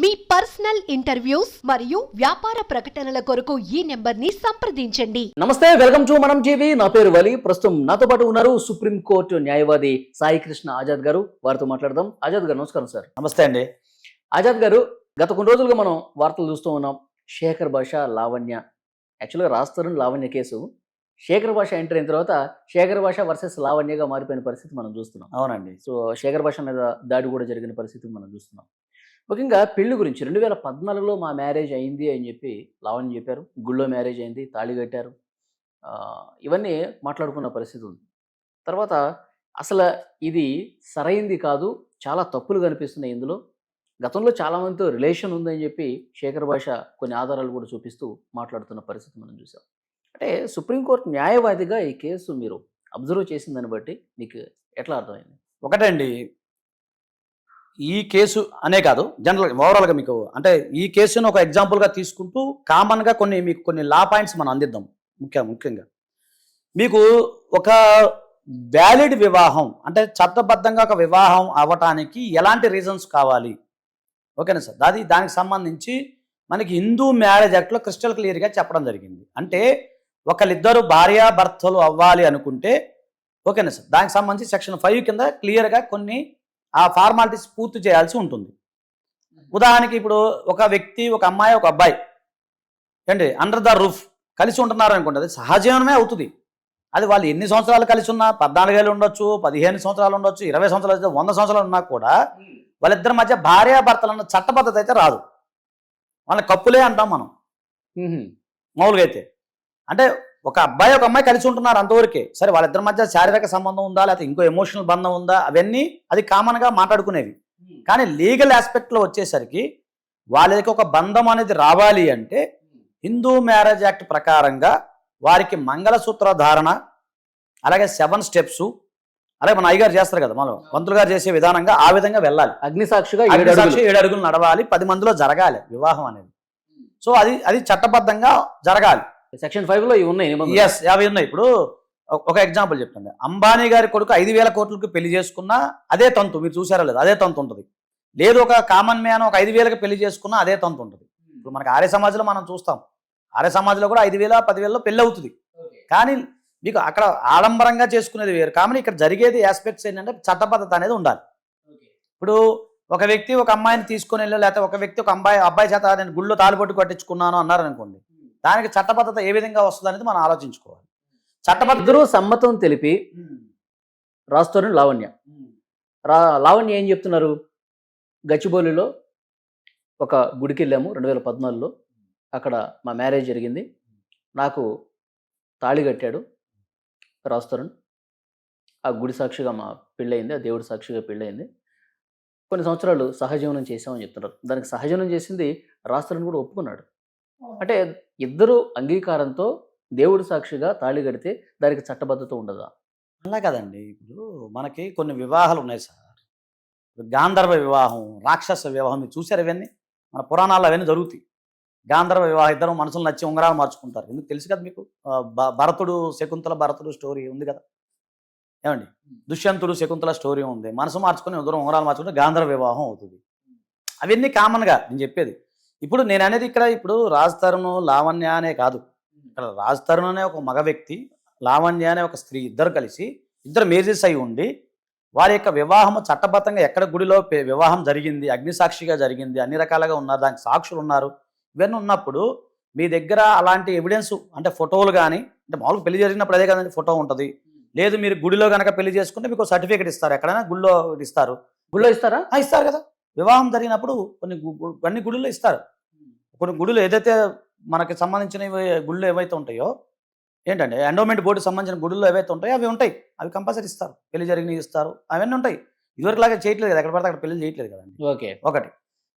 మీ personal interviews మరియు వ్యాపార ప్రకటనల కొరకు ఈ నెంబర్ని సంప్రదించండి. నమస్తే వెల్కమ్ టు మనం టీవీ. నా పేరు వలి. ప్రస్తుతం నాతో పాటు ఉన్నారు సుప్రీం కోర్టు న్యాయవాది సాయి కృష్ణ ఆజాద్ గారు. వారితో మాట్లాడదాం. ఆజాద్ గారు నమస్కారం సార్. నమస్తే అండి. ఆజాద్ గారు గత కొన్ని రోజులుగా మనం వార్తలు చూస్తూ ఉన్నాం. శేఖర్ భాష లావణ్య. యాక్చువల్గా రాస్తారు లావణ్య కేసు. శేఖర్ భాష ఎంటర్ అయిన తర్వాత శేఖర్ భాష వర్సెస్ లావణ్యగా మారిపోయిన పరిస్థితి మనం చూస్తున్నాం. అవునండి. సో శేఖర్ భాష మీద దాడి కూడా జరిగిన పరిస్థితి మనం చూస్తున్నాం. ముఖ్యంగా పెళ్ళి గురించి రెండు వేల పద్నాలుగులో మా మ్యారేజ్ అయింది అని చెప్పి లావణ్య చెప్పారు. గుళ్ళో మ్యారేజ్ అయింది తాళి కట్టారు. ఇవన్నీ మాట్లాడుకున్న పరిస్థితి ఉంది. తర్వాత అసలు ఇది సరైంది కాదు చాలా తప్పులు కనిపిస్తున్నాయి ఇందులో. గతంలో చాలామందితో రిలేషన్ ఉందని చెప్పి శేఖర్ భాష కొన్ని ఆధారాలు కూడా చూపిస్తూ మాట్లాడుతున్న పరిస్థితి మనం చూసాం అంటే సుప్రీంకోర్టు న్యాయవాదిగా ఈ కేసు మీరు అబ్జర్వ్ చేసిందని బట్టి మీకు ఎట్లా అర్థమైంది? ఒకటండి ఈ కేసు అనే కాదు జనరల్ ఓవరాల్గా మీకు అంటే ఈ కేసును ఒక ఎగ్జాంపుల్గా తీసుకుంటూ కామన్గా కొన్ని మీకు కొన్ని లా పాయింట్స్ మనం అందిద్దాం ముఖ్య ముఖ్యంగా. మీకు ఒక వ్యాలిడ్ వివాహం అంటే చట్టబద్ధంగా ఒక వివాహం అవ్వటానికి ఎలాంటి రీజన్స్ కావాలి? ఓకేనా సార్? అది దానికి సంబంధించి మనకి హిందూ మ్యారేజ్ యాక్ట్లో క్రిస్టల్ క్లియర్గా చెప్పడం జరిగింది. అంటే ఒకళ్ళిద్దరు భార్యాభర్తలు అవ్వాలి అనుకుంటే ఓకేనా సార్? దానికి సంబంధించి సెక్షన్ ఫైవ్ కింద క్లియర్గా కొన్ని ఆ ఫార్మాలిటీస్ పూర్తి చేయాల్సి ఉంటుంది. ఉదాహరణకి ఇప్పుడు ఒక వ్యక్తి ఒక అమ్మాయి ఒక అబ్బాయి ఏంటి? అండర్ ద రూఫ్ కలిసి ఉంటున్నారు అనుకోండి అది సహజీవనమే అవుతుంది. అది వాళ్ళు ఎన్ని సంవత్సరాలు కలిసి ఉన్నా పద్నాలుగేళ్ళు ఉండొచ్చు పదిహేను సంవత్సరాలు ఉండొచ్చు ఇరవై సంవత్సరాలు అయితే వంద సంవత్సరాలు ఉన్నా కూడా వాళ్ళిద్దరి మధ్య భార్యాభర్తలు అన్న చట్టబద్ధత అయితే రాదు. వాళ్ళ కప్పులే అంటాం మనం. మామూలుగా అయితే. అంటే ఒక అబ్బాయి ఒక అమ్మాయి కలిసి ఉంటున్నారు అంతవరకే. సరే వాళ్ళిద్దరి మధ్య శారీరక సంబంధం ఉందా? లేకపోతే ఇంకో ఎమోషనల్ బంధం ఉందా? అవన్నీ అది కామన్గా మాట్లాడుకునేవి. కానీ లీగల్ ఆస్పెక్ట్లో వచ్చేసరికి వాళ్ళకి ఒక బంధం అనేది రావాలి అంటే హిందూ మ్యారేజ్ యాక్ట్ ప్రకారంగా వారికి మంగళసూత్ర ధారణ అలాగే సెవెన్ స్టెప్స్ అలాగే మన అయ్యగారు చేస్తారు కదా మనం పంతులు గారు చేసే విధానంగా ఆ విధంగా వెళ్ళాలి. అగ్నిసాక్షిగా ఏడు అగ్నిసాక్షి. ఏడు అడుగులు నడవాలి పది మందిలో జరగాలి వివాహం అనేది. సో అది అది చట్టబద్ధంగా జరగాలి. సెక్షన్ ఫైవ్లో ఇవి ఉన్నాయి. ఎస్ అవి ఉన్నాయి. ఇప్పుడు ఒక- ఎగ్జాంపుల్ చెప్తాను. అంబానీ గారి కొడుకు ఐదు వేల కోట్లకు పెళ్ళి చేసుకున్నా అదే తంతు. మీరు చూసారా లేదు అదే తంతు ఉంటుంది. లేదు ఒక కామన్ మ్యాన్ ఒక ఐదు వేలకు పెళ్ళి చేసుకున్నా అదే తంతు ఉంటుంది. ఇప్పుడు మనకి ఆర్య సమాజంలో మనం చూస్తాం. ఆర్య సమాజంలో కూడా ఐదు వేల పదివేలలో పెళ్ళి అవుతుంది. కానీ మీకు అక్కడ ఆడంబరంగా చేసుకునేది వేరు. కానీ ఇక్కడ జరిగేది ఆస్పెక్ట్స్ ఏంటంటే చట్టబద్ధత అనేది ఉండాలి. ఇప్పుడు ఒక వ్యక్తి ఒక అమ్మాయిని తీసుకొని వెళ్ళి లేకపోతే ఒక వ్యక్తి ఒక అమ్మాయి అబ్బాయి చేత నేను గుళ్ళో తాలిపొట్టు కట్టించుకున్నాను అన్నారు అనుకోండి దానికి చట్టబద్ధత ఏ విధంగా వస్తుంది అనేది మనం ఆలోచించుకోవాలి. చట్టబద్ధ ఇద్దరు సమ్మతం తెలిపి రాస్తారు లావణ్య. రా లావణ్య ఏం చెప్తున్నారు? గచ్చిబౌలిలో ఒక గుడికి వెళ్ళాము రెండు వేల పద్నాలుగులో. అక్కడ మా మ్యారేజ్ జరిగింది. నాకు తాళి కట్టాడు రాస్తారు ఆ గుడి సాక్షిగా మా పెళ్ళయింది ఆ దేవుడి సాక్షిగా పెళ్ళయింది. కొన్ని సంవత్సరాలు సహజీవనం చేసామని చెప్తున్నారు. దానికి సహజీవనం చేసింది రాస్తారని కూడా ఒప్పుకున్నాడు. అంటే ఇద్దరు అంగీకారంతో దేవుడి సాక్షిగా తాళి కడితే దానికి చట్టబద్ధత ఉండదా? అలా కదండి. ఇప్పుడు మనకి కొన్ని వివాహాలు ఉన్నాయి సార్. గాంధర్వ వివాహం రాక్షస వివాహం మీరు చూసారు ఇవన్నీ? మన పురాణాల్లో అవన్నీ జరుగుతాయి. గాంధర్వ వివాహం ఇద్దరు మనసులు నచ్చి ఉంగరాలు మార్చుకుంటారు. ఎందుకు తెలుసు కదా మీకు? భరతుడు శకుంతల భరతుడు స్టోరీ ఉంది కదా? ఏమండి? దుష్యంతుడు శకుంతల స్టోరీ ఉంది. మనసు మార్చుకొని ఇద్దరు ఉంగరాలు మార్చుకుంటే గాంధర్వ వివాహం అవుతుంది. అవన్నీ కామన్గా నేను చెప్పేది. ఇప్పుడు నేను అనేది ఇక్కడ ఇప్పుడు రాజ్ తరుణ్ లావణ్య అనే కాదు. ఇక్కడ రాజ్ తరుణ్ అనే ఒక మగ వ్యక్తి లావణ్య అనే ఒక స్త్రీ ఇద్దరు కలిసి ఇద్దరు మేజెస్ అయి ఉండి వారి యొక్క వివాహం చట్టబద్ధంగా ఎక్కడ గుడిలో వివాహం జరిగింది అగ్నిసాక్షిగా జరిగింది అన్ని రకాలుగా ఉన్నారు దానికి సాక్షులు ఉన్నారు ఇవన్నీ ఉన్నప్పుడు మీ దగ్గర అలాంటి ఎవిడెన్స్ అంటే ఫోటోలు కానీ అంటే మామూలుగా పెళ్ళి జరిగినప్పుడు అదే కదండి ఫోటో ఉంటుంది. లేదు మీరు గుడిలో కనుక పెళ్ళి చేసుకుంటే మీకు సర్టిఫికేట్ ఇస్తారు ఎక్కడైనా గుడిలో ఇస్తారు. గుళ్ళో ఇస్తారా? ఇస్తారు కదా. వివాహం జరిగినప్పుడు కొన్ని గు- గు- కొన్ని గుడుల్లో ఇస్తారు. కొన్ని గుడులు ఏదైతే మనకి సంబంధించిన గుళ్ళు ఏవైతే ఉంటాయో ఏంటంటే ఎండోమెంట్ బోర్డుకి సంబంధించిన గుడుల్లో ఏవైతే ఉంటాయో అవి ఉంటాయి. అవి కంపల్సరీ ఇస్తారు. పెళ్ళి జరిగినవి ఇస్తారు. అవన్నీ ఉంటాయి. ఇదివరకు లాగా చేయట్లేదు కదా. ఎక్కడ పడితే అక్కడ పెళ్ళి చేయట్లేదు కదండి. ఓకే. ఒకటి.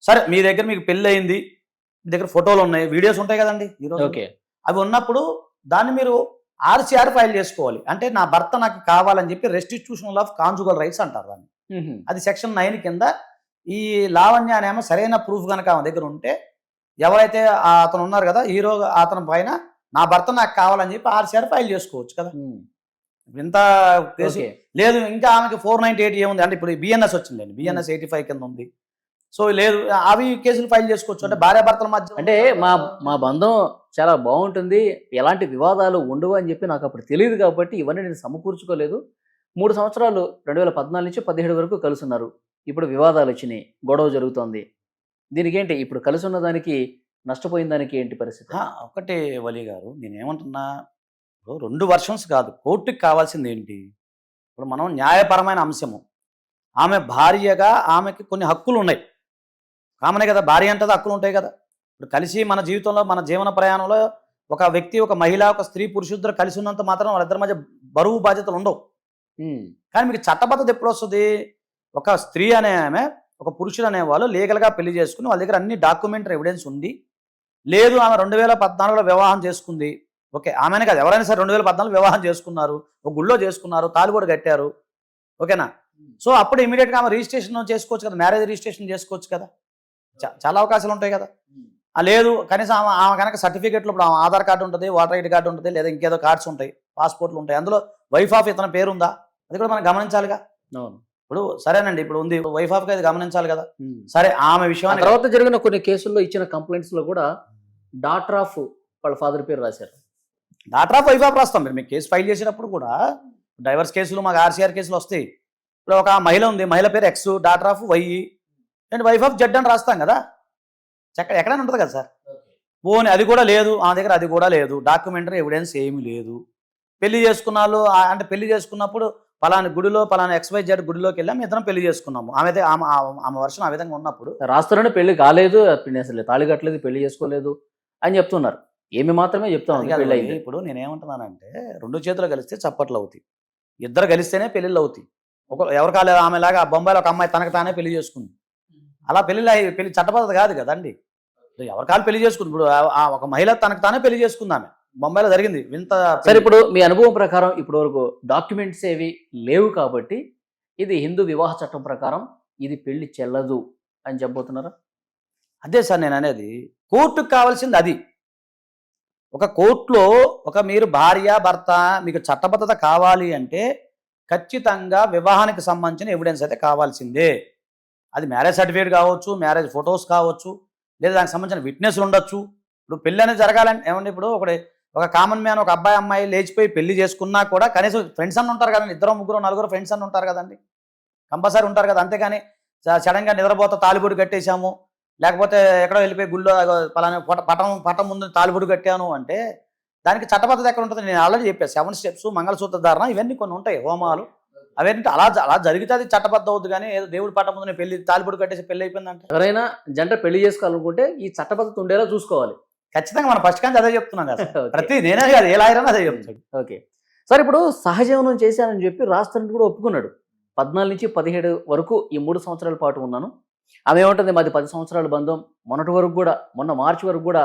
సరే మీ దగ్గర మీకు పెళ్ళి అయింది. మీ దగ్గర ఫోటోలు ఉన్నాయి. వీడియోస్ ఉంటాయి కదండి ఈరోజు ఓకే. అవి ఉన్నప్పుడు దాన్ని మీరు ఆర్సీఆర్ ఫైల్ చేసుకోవాలి. అంటే నా భర్త నాకు కావాలని చెప్పి రెస్టిట్యూషన్ ఆఫ్ కాన్జుగల్ రైట్స్ అంటారు దాన్ని. అది సెక్షన్ నైన్ కింద ఈ లావణ్య అనేమో సరైన ప్రూఫ్ కనుక ఆమె దగ్గర ఉంటే ఎవరైతే అతను ఉన్నారు కదా హీరో అతని పైన నా భర్త నాకు కావాలని చెప్పి ఆర్సీఆర్ ఫైల్ చేసుకోవచ్చు కదా. ఇంత కేసు లేదు ఇంకా ఆమెకి ఫోర్ నైన్టీ ఎయిట్ ఏముంది? అంటే ఇప్పుడు బిఎన్ఎస్ వచ్చిందండి బిఎన్ఎస్ ఎయిటీ ఫైవ్ కింద ఉంది. సో లేదు అవి కేసులు ఫైల్ చేసుకోవచ్చు. అంటే భార్యాభర్తల మధ్య అంటే మా మా బంధం చాలా బాగుంటుంది. ఎలాంటి వివాదాలు ఉండవు అని చెప్పి నాకు అప్పుడు తెలియదు కాబట్టి ఇవన్నీ నేను సమకూర్చుకోలేదు. మూడు సంవత్సరాలు రెండు వేల పద్నాలుగు నుంచి పదిహేడు వరకు కలిసి ఉన్నారు ఇప్పుడు వివాదాలు వచ్చినాయి గొడవ జరుగుతోంది. దీనికి ఏంటి ఇప్పుడు కలిసి ఉన్న దానికి నష్టపోయిన దానికి ఏంటి పరిస్థితి? ఒకటే వలి గారు నేనేమంటున్నా ఇప్పుడు రెండు వర్షన్స్ కాదు కోర్టుకి కావాల్సింది ఏంటి ఇప్పుడు మనం న్యాయపరమైన అంశము. ఆమె భార్యగా ఆమెకి కొన్ని హక్కులు ఉన్నాయి కామనే కదా భార్య అంటే హక్కులు ఉంటాయి కదా. ఇప్పుడు కలిసి మన జీవితంలో మన జీవన ప్రయాణంలో ఒక వ్యక్తి ఒక మహిళ ఒక స్త్రీ పురుషుద్దరు కలిసి ఉన్నంత మాత్రం వాళ్ళిద్దరి మధ్య బరువు బాధ్యతలు ఉండవు. కానీ మీకు చట్టబద్ధత ఎప్పుడు వస్తుంది ఒక స్త్రీ అనే ఆమె ఒక పురుషుడు అనేవాళ్ళు లీగల్గా పెళ్ళి చేసుకుని వాళ్ళ దగ్గర అన్ని డాక్యుమెంటరీ ఎవిడెన్స్ ఉంది. లేదు ఆమె రెండు వేల పద్నాలుగులో వివాహం చేసుకుంది. ఓకే ఆమెనే కాదు ఎవరైనా సరే రెండు వేల పద్నాలుగు వివాహం చేసుకున్నారు ఒక గుళ్ళో చేసుకున్నారు తాలిబోడు కట్టారు. ఓకేనా? సో అప్పుడు ఇమీడియట్గా ఆమె రిజిస్ట్రేషన్ చేసుకోవచ్చు కదా మ్యారేజ్ రిజిస్ట్రేషన్ చేసుకోవచ్చు కదా. చాలా అవకాశాలు ఉంటాయి కదా. ఆ లేదు కనీసం ఆమె ఆమె కనుక సర్టిఫికేట్లో ఇప్పుడు ఆమె ఆధార్ కార్డు ఉంటుంది ఓటర్ ఐడి కార్డు ఉంటుంది లేదా ఇంకేదో కార్డ్స్ ఉంటాయి పాస్పోర్ట్లు ఉంటాయి. అందులో వైఫ్ ఆఫ్ ఇతని పేరు ఉందా అది కూడా మనం గమనించాలిగా. అవును. ఇప్పుడు సరేనండి ఇప్పుడు ఉంది. వైఫ్ ఆఫ్ అది గమనించాలి కదా. సరే ఆమె ఆ విషయాన్ని తర్వాత జరిగిన కొన్ని కేసుల్లో ఇచ్చిన కంప్లైంట్స్లో కూడా డాటర్ ఆఫ్ వాళ్ళ ఫాదర్ పేరు రాశారు. డాటర్ ఆఫ్ వైఫ్ ఆఫ్ రాస్తాం. మీరు మీకు కేసు ఫైల్ చేసినప్పుడు కూడా డైవర్స్ కేసులు మాకు ఆర్సీఆర్ కేసులు వస్తాయి. ఇప్పుడు ఒక మహిళ ఉంది. మహిళ పేరు X daughter of Y and wife of Z అని రాస్తాం కదా. ఎక్కడ ఎక్కడైనా ఉంటుంది కదా సార్. పోనీ అది కూడా లేదు. ఆ దగ్గర అది కూడా లేదు. డాక్యుమెంటరీ ఎవిడెన్స్ ఏమీ లేదు. పెళ్ళి చేసుకున్న వాళ్ళు ఆ- అంటే పెళ్ళి చేసుకున్నప్పుడు పలానా గుడిలో పలానా ఎక్స్వై జెడ్ గుడిలోకి వెళ్ళాం ఇద్దరం పెళ్ళి చేసుకున్నాము. ఆమె ఆమె ఆమె- వర్షం ఆ విధంగా ఉన్నప్పుడు రాస్తారని పెళ్ళి కాలేదు అసలు తాళి కట్టలేదు పెళ్ళి చేసుకోలేదు అని చెప్తున్నారు. ఏమి మాత్రమే చెప్తా అది ఉంది కాదు పెళ్ళి మరి, అయింది ఇప్పుడు నేనేమంటున్నానంటే రెండు చేతులు కలిస్తే చప్పట్లు అవుతాయి. ఇద్దరు కలిస్తేనే పెళ్ళిళ్ళు అవుతాయి. ఒక ఎవరు కాలేదు ఆమెలాగా ఆ బొంబాయిలో ఒక అమ్మాయి తనకు తానే పెళ్ళి చేసుకుంది. అలా పెళ్ళి పెళ్ళి చట్టపద్ధతి కాదు కదండి. ఇప్పుడు ఎవరి కాలు పెళ్ళి చేసుకుంది? ఇప్పుడు ఒక మహిళ తనకు తానే పెళ్ళి చేసుకుంది ఆమె. బొంబాయిలో జరిగింది. వింత సరే ఇప్పుడు మీ అనుభవం ప్రకారం ఇప్పటి వరకు డాక్యుమెంట్స్ ఏవి లేవు కాబట్టి ఇది హిందూ వివాహ చట్టం ప్రకారం ఇది పెళ్ళి చెల్లదు అని చెప్పబోతున్నారా? అదే సార్ నేను అనేది కోర్టుకు కావాల్సింది అది. ఒక కోర్టులో ఒక మీరు భార్య భర్త మీకు చట్టబద్ధత కావాలి అంటే ఖచ్చితంగా వివాహానికి సంబంధించిన ఎవిడెన్స్ అయితే కావాల్సిందే. అది మ్యారేజ్ సర్టిఫికేట్ కావచ్చు మ్యారేజ్ ఫొటోస్ కావచ్చు లేదా దానికి సంబంధించిన విట్నెస్లు ఉండొచ్చు. ఇప్పుడు పెళ్ళి అనేది జరగాలంటే ఏమంటే ఇప్పుడు ఒకటి ఒక కామన్ మ్యాన్ ఒక అబ్బాయి అమ్మాయి లేచిపోయి పెళ్ళి చేసుకున్నా కూడా కనీసం ఫ్రెండ్స్ అన్న ఉంటారు కదండి. ఇద్దరు ముగ్గురు నలుగురు ఫ్రెండ్స్ అన్న ఉంటారు కదండి. కంపల్సరీ ఉంటారు కదా. అంతేగాని సడన్గా నిద్రపోతా తాలిబొడి కట్టేశాము. లేకపోతే ఎక్కడో వెళ్ళిపోయి గుళ్ళో పలానా పటం పటం ముందు తాలిబొడి కట్టాను అంటే దానికి చట్టబద్ధత ఎక్కడ ఉంటుంది నేను ఆల్రెడీ చెప్పాను సెవెన్ స్టెప్స్ మంగళసూత్ర ధారణ ఇవన్నీ కొన్ని ఉంటాయి హోమాలు. అవన్నీ అలా అలా జరిగితే అది చట్టబద్ధ అవుతుంది కానీ ఏదో దేవుడి పట్ట ముందు పెళ్ళి తాలిబొడి కట్టేసి పెళ్ళి అయిపోయిందంటే. ఎవరైనా జంట పెళ్ళి చేసుకోవాలనుకుంటే ఈ చట్టబద్ధత ఉండేలా చూసుకోవాలి. ఖచ్చితంగా మనం ఫస్ట్ కానీ అదే చెప్తున్నాం కదా. ప్రతి నేనే కాదు ఏ లాయర్ అదే చెప్తాడు. ఓకే. సార్ ఇప్పుడు సహజీవనం చేశానని చెప్పి రాస్తారని కూడా ఒప్పుకున్నాడు. పద్నాలుగు నుంచి పదిహేడు వరకు ఈ మూడు సంవత్సరాల పాటు ఉన్నాను. ఆమె ఏమంటుంది మాది పది సంవత్సరాల బంధం. మొన్నటి వరకు కూడా మొన్న మార్చి వరకు కూడా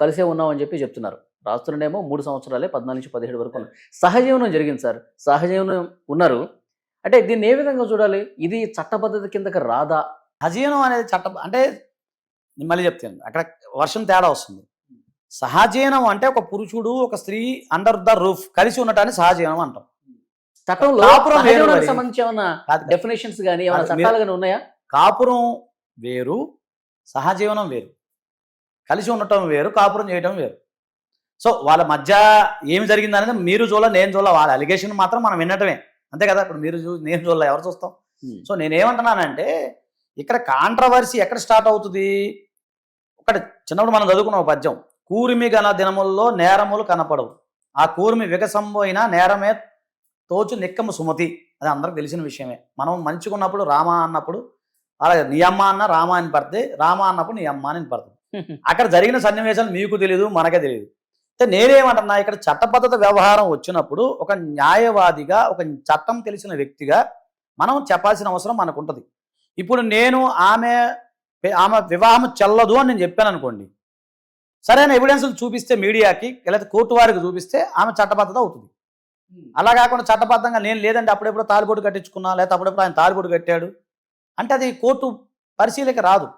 కలిసే ఉన్నామని చెప్పి చెప్తున్నారు. రాస్తున్నాడేమో మూడు సంవత్సరాలే పద్నాలుగు నుంచి పదిహేడు వరకు ఉన్నారు సహజీవనం జరిగింది సార్. సహజీవనం ఉన్నారు. అంటే దీన్ని ఏ విధంగా చూడాలి? ఇది చట్టబద్ధత కిందకి రాదా? సహజీవనం అనేది చట్ట అంటే నేను మళ్ళీ చెప్తాను అక్కడ వర్షం తేడా వస్తుంది. సహజీవనం అంటే ఒక పురుషుడు ఒక స్త్రీ అండర్ ద రూఫ్ కలిసి ఉండటాన్ని సహజీవనం అంటాం. చట్టంలో. సంబంధించి డెఫినేషన్స్ కానీ ఏమైనా చట్టాలు కానీ ఉన్నాయా? కాపురం వేరు సహజీవనం వేరు. కలిసి ఉండటం వేరు కాపురం చేయటం వేరు. సో వాళ్ళ మధ్య ఏమి జరిగింది అనేది మీరు చూడాల నేను చూడాల వాళ్ళ అలిగేషన్ మాత్రం మనం వినటమే. అంతే కదా ఇప్పుడు మీరు చూ నేను చూడాల ఎవరు చూస్తాం? సో నేనేమంటున్నానంటే ఇక్కడ కాంట్రవర్సీ ఎక్కడ స్టార్ట్ అవుతుంది? ఒకటి చిన్నప్పుడు మనం చదువుకున్న పద్యం. కూరిమి గల దినముల్లో నేరములు కనపడవు. ఆ కూరిమి వికసంబోయిన నేరమే తోచు నిక్కము సుమతి. అది అందరికి తెలిసిన విషయమే. మనం మంచిగా ఉన్నప్పుడు రామ అన్నప్పుడు అలాగే నీ అమ్మ అన్న రామ అని పడితే రామ అన్నప్పుడు నీ అమ్మ అని పడుతుంది అక్కడ జరిగిన సన్నివేశాలు మీకు తెలియదు మనకే తెలియదు అయితే నేనేమంటున్నా ఇక్కడ చట్టబద్ధత వ్యవహారం వచ్చినప్పుడు ఒక న్యాయవాదిగా ఒక చట్టం తెలిసిన వ్యక్తిగా మనం చెప్పాల్సిన అవసరం మనకు ఉంటుంది. ఇప్పుడు నేను ఆమె ఆమె వివాహం చెల్లదు అని నేను చెప్పాను అనుకోండి. సరైన ఎవిడెన్స్లు చూపిస్తే మీడియాకి లేకపోతే కోర్టు వారికి చూపిస్తే ఆమె చట్టబద్ధత అవుతుంది. అలా కాకుండా చట్టబద్ధంగా నేను లేదంటే అప్పుడెప్పుడు తాలిబొట్టు కట్టించుకున్నా లేకపోతే అప్పుడెప్పుడు ఆయన తాలిబొట్టు కట్టాడు. అంటే అది కోర్టు పరిశీలక రాదు.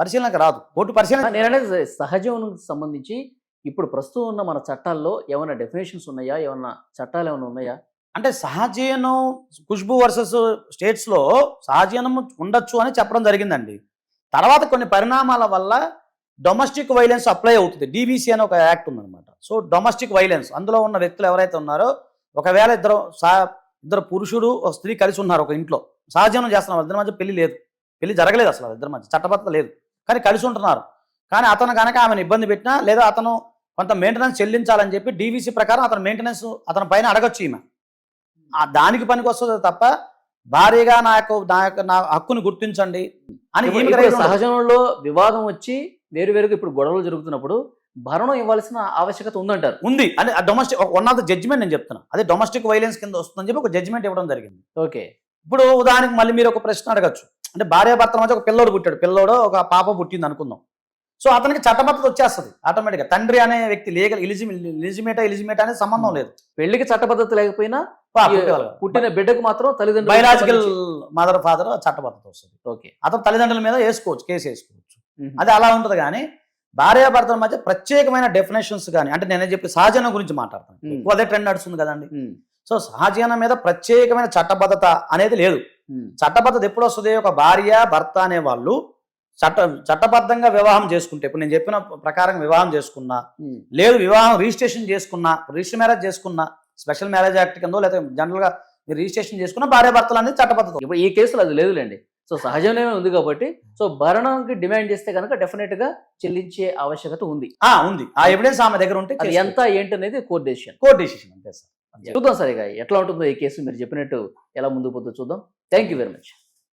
పరిశీలనకు రాదు. కోర్టు పరిశీలన నేను అనేది సహజీవనంకి సంబంధించి ఇప్పుడు ప్రస్తుతం ఉన్న మన చట్టాల్లో ఏమైనా డెఫినేషన్స్ ఉన్నాయా? ఏమైనా చట్టాలు ఏమైనా ఉన్నాయా? అంటే సహజీవనం ఖుష్బు వర్సెస్ స్టేట్స్లో సహజీయనం సహజీవనం ఉండొచ్చు అని చెప్పడం జరిగిందండి. తర్వాత కొన్ని పరిణామాల వల్ల డొమెస్టిక్ వైలెన్స్ అప్లై అవుతుంది. డీబీసీ అని ఒక యాక్ట్ ఉందన్నమాట. So domestic violence. అందులో ఉన్న వ్యక్తులు ఎవరైతే ఉన్నారో ఒకవేళ ఇద్దరు సా ఇద్దరు పురుషుడు ఒక స్త్రీ కలిసి ఉన్నారు ఒక ఇంట్లో. సహజీవనం చేస్తున్నారు. ఇద్దరి మధ్య పెళ్ళి లేదు. పెళ్ళి జరగలేదు అసలు ఇద్దరి మధ్య. చట్టబద్ధత లేదు. కానీ కలిసి ఉంటున్నారు. కానీ అతను కనుక ఆమెను ఇబ్బంది పెట్టినా లేదా అతను కొంత మెయింటెనెన్స్ చెల్లించాలని చెప్పి డీవీసీ ప్రకారం అతను మెయింటెనెన్స్ అతని పైన అడగొచ్చు ఈమె. దానికి పనికి వస్తుంది తప్ప భారీగా నా యొక్క నా యొక్క నా హక్కును గుర్తించండి అని. సహజంలో వివాదం వచ్చి వేరు వేరుగా ఇప్పుడు గొడవలు జరుగుతున్నప్పుడు భరణం ఇవ్వాల్సిన ఆవశ్యకత ఉందంటారు. ఉంది. అని domestic one of the judgement నేను చెప్తున్నా. అదే డొమెస్టిక్ వైలెన్స్ కింద వస్తుందని చెప్పి ఒక జడ్జిమెంట్ ఇవ్వడం జరిగింది. ఓకే. ఇప్పుడు ఉదాహరణకి మళ్ళీ మీరు ఒక ప్రశ్న అడగచ్చు. అంటే భార్య భర్తల మధ్య ఒక పిల్లోడు పుట్టాడు. పిల్లోడు ఒక పాప పుట్టింది అనుకుందాం. సో అతనికి చట్టబద్ధత వచ్చేస్తుంది ఆటోమేటిక్గా తండ్రి అనే వ్యక్తి లీగల్ ఎలిజిమి ఎలిజిమేటా ఎలిజిమేటా అనేది సంబంధం లేదు. పెళ్ళికి చట్టబద్ధత లేకపోయినా. పుట్టిన బిడ్డకు మాత్రం తల్లిదండ్రులు బయలాజికల్ మదర్ ఫాదర్ చట్టబద్ధత వస్తుంది. ఓకే. అతను తల్లిదండ్రుల మీద వేసుకోవచ్చు కేసు వేసుకోవచ్చు. అది అలా ఉంటుంది కానీ భార్యాభర్తల మధ్య ప్రత్యేకమైన డెఫినేషన్స్ కానీ అంటే నేను చెప్పి సహజనం గురించి మాట్లాడతాను. ఎక్కువ అదే ట్రెండ్ నడుస్తుంది కదండి. సో సహజనం మీద ప్రత్యేకమైన చట్టబద్ధత అనేది లేదు. చట్టబద్ధత ఎప్పుడు వస్తుంది? ఒక భార్య భర్త అనే వాళ్ళు చట్ట చట్టబద్ధంగా వివాహం చేసుకుంటే ఇప్పుడు నేను చెప్పిన ప్రకారం వివాహం చేసుకున్నా. లేదు వివాహం రిజిస్ట్రేషన్ చేసుకున్నా రిజిస్టర్ మ్యారేజ్ చేసుకున్నా స్పెషల్ మ్యారేజ్ యాక్ట్ కింద లేదా జనరల్గా మీరు రిజిస్ట్రేషన్ చేసుకున్న భార్య భర్తలు అనేది చట్టబద్ధత. ఇప్పుడు ఈ కేసులో అది లేదులేండి. సో సహజంగానే ఉంది కాబట్టి సో భరణంకి డిమాండ్ చేస్తే కనుక డెఫినెట్గా చెల్లించే ఆవశ్యకత ఉంది. ఆ, ఉంది. ఆ ఎవిడెన్స్ ఆమె దగ్గర ఉంటే అది ఎంత ఏంటి అనేది కోర్ట్ డెసిషన్ కోర్ట్ డెసిషన్ అంతే సార్. చూద్దాం సార్ ఇక ఎట్లా ఉంటుందో ఈ కేసు మీరు చెప్పినట్టు ఎలా ముందుకు పోతుందో చూద్దాం. Thank you very much